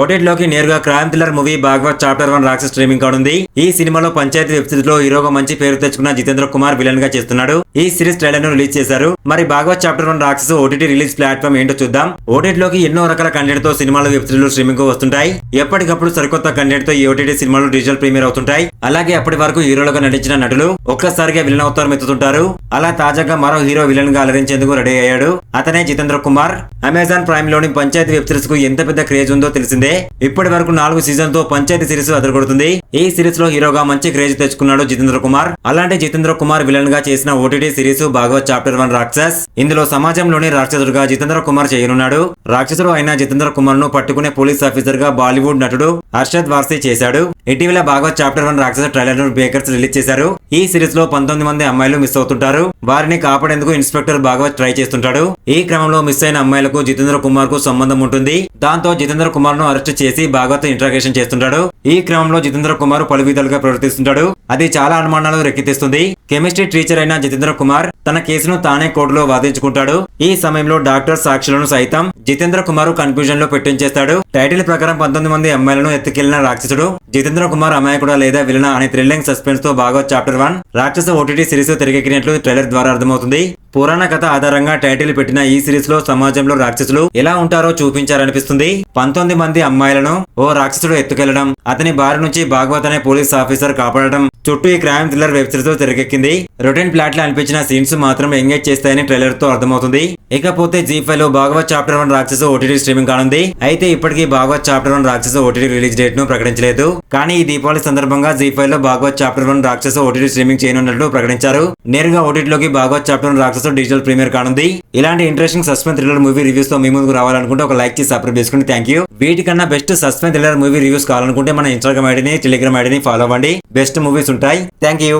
ఓటీటీలోకి నేరుగా crime thriller movie Bhagwat chapter one Rakshas streaming కానుంది ఈ సినిమాలో పంచాయతీ వెబ్ సిరీస్లో హీరోగా మంచి పేరు తెచ్చుకున్న జితేంద్ర కుమార్ విలన్గా చేస్తున్నాడు. ఈ సిరీస్ ట్రైలర్ను రిలీజ్ చేశారు. మరి Bhagwat chapter one Rakshas OTT release platform ఏంటో చూద్దాం. ఓటీటీలోకి ఎన్నో రకాల కంటెంట్తో సినిమాలు వెబ్ సిరీస్ స్ట్రీమింగ్కు వస్తుంటాయి. ఎప్పటికప్పుడు సరికొత్త కంటెంట్తో ఈ ఓటీటీ సినిమాలు డిజిటల్ ప్రీమియర్ అవుతుంటాయి. అలాగే అప్పటి వరకు హీరోలుగా నటించిన నటులు ఒక్కసారిగా విలన్ అవతారం ఎత్తుతుంటారు. అలా తాజాగా మరో హీరో విలన్గా అలరించేందుకు రెడీ అయ్యాడు. అతనే జితేంద్ర కుమార్. అమెజాన్ ప్రైమ్లోని పంచాయతీ వెబ్ సిరీస్కు ఎంత పెద్ద క్రేజ్ ఉందో తెలిసింది. ఇప్పటి వరకు నాలుగు సీజన్తో పంచాయతీ సిరీస్ అదరగొడుతుంది. ఈ సిరీస్లో హీరోగా మంచి క్రేజ్ తెచ్చుకున్నాడు జితేంద్ర కుమార్? అలాంటి జితేంద్ర కుమార్ విలన్గా చేసిన OTT series Bhagwat chapter one Rakshas. ఇందులో సమాజంలోని రాక్షసుడుగా జితేంద్ర కుమార్ చేయనున్నాడు. రాక్షసుడు అయిన జితేంద్ర కుమార్ను పట్టుకునే పోలీస్ ఆఫీసర్గా బాలీవుడ్ నటుడు హర్షద్ వార్సీ చేశాడు. ఇటీవల భాగవత్ చాప్టర్ వన్ రాక్షస ట్రైలర్ను బేకర్స్ రిలీజ్ చేశారు. ఈ సిరీస్లో పంతొమ్మిది మంది అమ్మాయిలు మిస్ అవుతుంటారు. వారిని కాపాడేందుకు ఇన్స్పెక్టర్ భాగవత్ ట్రై చేస్తుంటాడు. ఈ క్రమంలో మిస్ అయిన అమ్మాయిలకు జితేంద్ర కుమార్కు సంబంధం ఉంటుంది. దాంతో జితేంద్ర కుమార్ను అరెస్ట్ చేసి భాగవత్ ఇంట్రాగేషన్ చేస్తుంటాడు. ఈ క్రమంలో జితేంద్ర కుమార్ పలు విధాలుగా ప్రవర్తిస్తుంటాడు. అది చాలా అనుమానాలు రెక్కెత్తిస్తుంది. కెమిస్ట్రీ టీచర్ అయిన జితేంద్ర కుమార్ తన కేసును తానే కోర్టులో వాదించుకుంటాడు. ఈ సమయంలో డాక్టర్ సాక్షులను సైతం జితేంద్ర కుమార్ కన్ఫ్యూజన్లో పెట్టించేస్తాడు టైటిల్ ప్రకారం పంతొమ్మిది మంది అమ్మాయిలను ఎత్తుకెళ్ళిన రాక్షసుడు జితేంద్ర కుమార్ అమాయకుడా లేదా విలన అనే thrilling సస్పెన్స్తో Bhagwat chapter one Rakshas OTT series తెరకెక్కినట్లు trailer ద్వారా అర్థమవుతుంది. పురాణ కథ ఆధారంగా టైటిల్ పెట్టిన ఈ సిరీస్లో సమాజంలో రాక్షసులు ఎలా ఉంటారో చూపించారనిపిస్తుంది. పంతొమ్మిది మంది అమ్మాయిలను ఓ రాక్షసుడు ఎత్తుకెళ్ళడం అతని బారి నుంచి భాగవత్ అనే పోలీస్ ఆఫీసర్ కాపాడడం చుట్టూ ఈ క్రైమ్ థ్రిల్లర్ వెబ్ సిరీస్తో తెరకెక్కింది. రొటీన్ ప్లాట్లో అనిపించిన సీన్స్ మాత్రం ఎంగేజ్ చేస్తాయని ట్రైలర్తో అర్థమవుతుంది. ఇకపోతే జీ ఫైవ్లో Bhagwat chapter one Rakshas OTT streaming కానుంది. అయితే ఇప్పటికీ Bhagwat chapter one Rakshas OTT release డేట్ను ప్రకటించలేదు. కానీ ఈ దీపావళి సందర్భంగా జీ ఫైవ్లో Bhagwat chapter one Rakshas OTT streaming చేయనున్నట్లు ప్రకటించారు. నేరుగా ఓటీటీలోకి Bhagwat chapter one Rakshas digital premiere కానుంది. ఇలాంటి ఇంట్రెస్టింగ్ సస్పెన్స్ థ్రిల్లర్ మూవీ రివ్యూస్తో మీ ముందుకు రావాలనుకుంటే ఒక లైక్ చేసి సబ్స్క్రైబ్ చేసుకుని thank you. వీటికన్నా best suspense thriller movie reviews కావాలనుకుంటే మన ఇన్స్టాగ్రామ్ ఐడిని టెలిగ్రామ్ ఐడిని ఫాలో అవ్వండి. బెస్ట్ మూవీస్ ఉంటాయి. Thank you